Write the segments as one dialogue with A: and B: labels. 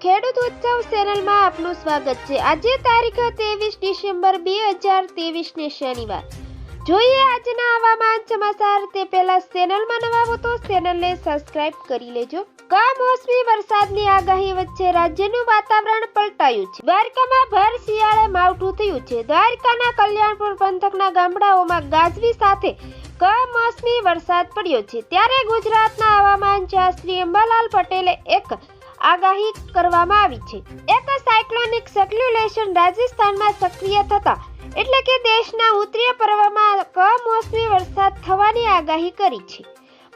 A: ઉત્સવ ચેનલમાં આપનું સ્વાગત છે. આજે તારીખ ત્રેવીસ ડિસેમ્બર બે હજાર ત્રેવીસ ને શનિવાર. જોઈએ આજના હવામાન સમાચાર. તે પહેલા ચેનલમાં નવા હો તો ચેનલને સબસ્ક્રાઇબ કરી લેજો. કમોસમી વરસાદની આગાહી વચ્ચે રાજ્યનું વાતાવરણ પલટાયું છે. દ્વારકામાં ભર શિયાળે માવઠું થયું છે. દ્વારકાના કલ્યાણપુર પંથકના ગામડાઓમાં ગાજવી સાથે કમોસમી વરસાદ પડ્યો છે. ત્યારે ગુજરાતના હવામાન શાસ્ત્રી અંબાલાલ પટેલે એક આગાહી કરવામાં આવી છે. એક સાયક્લોનિક સર્ક્યુલેશન રાજસ્થાનમાં સક્રિય થતા, એટલે કે દેશના ઉત્તરીય પર્વમાં કમોસમી વરસાદ થવાની આગાહી કરી છે.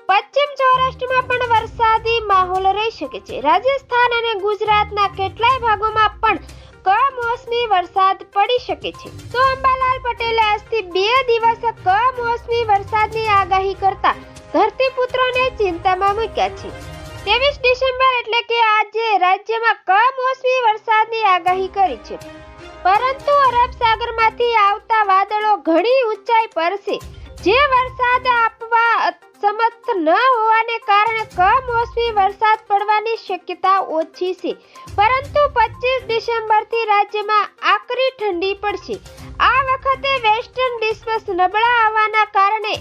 A: પશ્ચિમ સૌરાષ્ટ્રમાં પણ વરસાદી માહોલ રહી શકે છે. રાજસ્થાન અને ગુજરાતના કેટલાય ભાગોમાં પણ કમોસમી વરસાદ પડી શકે છે. તો અંબાલાલ પટેલે આજથી બે દિવસ કમોસમી વરસાદની આગાહી કરતા ધરતીપુત્રોને ચિંતામાં મૂક્યા છે. ત્રેવીસ ડિસેમ્બર એટલે કે આજે રાજ્યમાં કમોસમી વરસાદની આગાહી કરી છે. પરંતુ અરબ સાગરમાંથી આવતા વાદળો ઘણી ઊંચાઈ પર છે. જે વરસાદ આપવા સમર્થ ન હોવાને કારણે કમોસમી વરસાદ પડવાની શક્યતા ઓછી છે. પરંતુ પચીસ ડિસેમ્બરથી રાજ્યમાં આકરી ઠંડી પડશે. આ વખતે વેસ્ટર્ન ડિસ્ટર્બન્સ નબળા આવવાના કારણે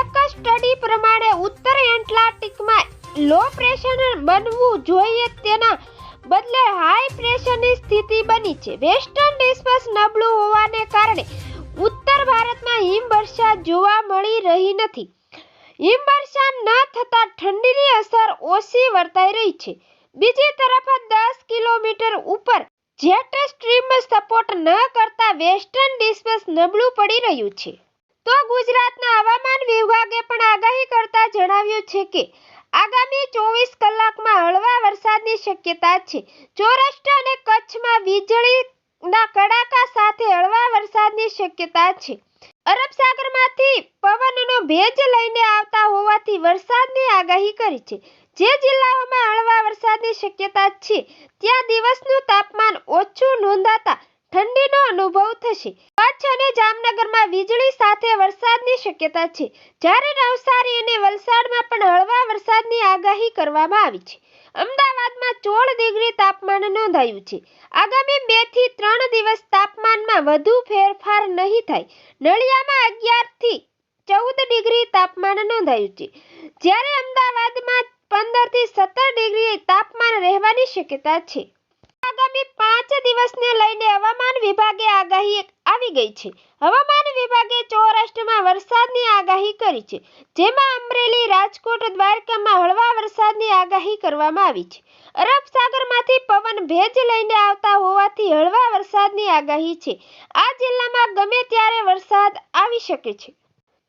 A: એક સ્ટડી પ્રમાણે ઉત્તર એટલાન્ટિકમાં લો પ્રેશર બનવું જોઈએ તેના બદલે હાઈ પ્રેશરની સ્થિતિ બની છે. વેસ્ટર્ન ડિસ્ટર્બન્સ નબળું હોવાને કારણે ઉત્તર ભારતમાં હિમવર્ષા જોવા મળી રહી નથી. હિમવર્ષા ન થતાં ઠંડીની અસર ઓછી વર્તાઈ રહી છે. બીજી તરફ દસ કિલોમીટર ઉપર જેટ સ્ટ્રીમ સપોર્ટ ન કરતા વેસ્ટર્ન ડિસ્ટર્બન્સ નબળું પડી રહ્યું છે. તો ગુજરાતના હવામાન વિભાગે પણ આગાહી કરતા જણાવ્યું છે કે આગામી ચોવીસ કલાકમાં હળવા વરસાદની શક્યતા છે. સૌરાષ્ટ્ર અને કચ્છમાં વીજળીના કડાકા સાથે હળવા વરસાદની શક્યતા છે. અરબ સાગરમાંથી પવનનો ભેજ લઈને આવતા હોવાથી વરસાદની આગાહી કરી છે. જે જિલ્લાઓમાં હળવા વરસાદની શક્યતા છે, ત્યાં દિવસનું તાપમાન ઓછું નોંધાતા ઠંડીનો અનુભવ થશે. કચ્છ અને જામનગરમાં વીજળી સાથે વરસાદની શક્યતા છે. જ્યારે નવસારી અને વલસાડમાં પણ હળવા વરસાદની આગાહી કરવામાં આવી છે. અમદાવાદમાં ચોળ ડિગ્રી તાપમાન નોંધાયું છે. આગામી બેથી ત્રણ દિવસ તાપમાનમાં વધુ ફેરફાર નહીં થાય. નળિયામાં અગિયારથી ચૌદ ડિગ્રી તાપમાન નોંધાયું છે. જ્યારે અમદાવાદમાં પંદરથી સત્તર ડિગ્રી તાપમાન રહેવાની શક્યતા છે. પાંચ દિવસને લઈને હવામાન વિભાગે આગાહી આવી ગઈ છે. હવામાન વિભાગે સૌરાષ્ટ્રમાં વરસાદની આગાહી કરી છે, જેમાં અમરેલી, રાજકોટ, દ્વારકામાં હળવા વરસાદની આગાહી કરવામાં આવી છે. અરબ પવન ભેજ લઈને આવતા હોવાથી હળવા વરસાદની આગાહી છે. આ જિલ્લામાં ગમે ત્યારે વરસાદ આવી શકે છે.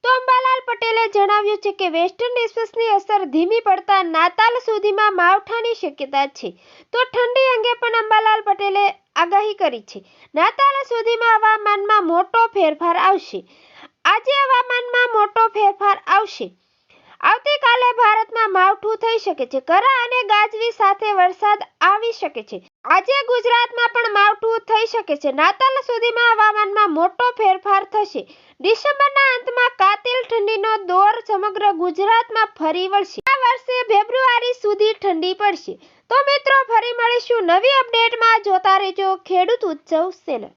A: તો અંબાલાલ પટેલે જણાવ્યું છે કે વેસ્ટર્ન ડિસ્ટર્બન્સની અસર ધીમી પડતા નાતાલ સુધીમાં માવઠાની શક્યતા છે. તો ઠંડી અંગે પણ અંબાલાલ પટેલે આગાહી કરી છે. નાતાલ સુધીમાં હવામાનમાં મોટો ફેરફાર આવશે. આજે હવામાનમાં મોટો ફેરફાર આવશે. આવતીકાલે ભારતમાં માવઠું થઈ શકે છે. કરા અને ગાજવી સાથે વરસાદ આવી શકે છે. આજે ગુજરાતમાં પણ માવઠું થઈ શકે છે. નાતાલ સુધીમાં હવામાનમાં મોટો ફેરફાર થશે. ડિસેમ્બરના અંતમાં કાતિલ ઠંડીનો દોર સમગ્ર ગુજરાતમાં ફરી વળશે. આ વર્ષે ફેબ્રુઆરી સુધી ઠંડી પડશે. તો મિત્રો, ફરી મળીશું નવી અપડેટમાં. જોતા રહેજો ખેડૂત ઉત્સવ ચેનલ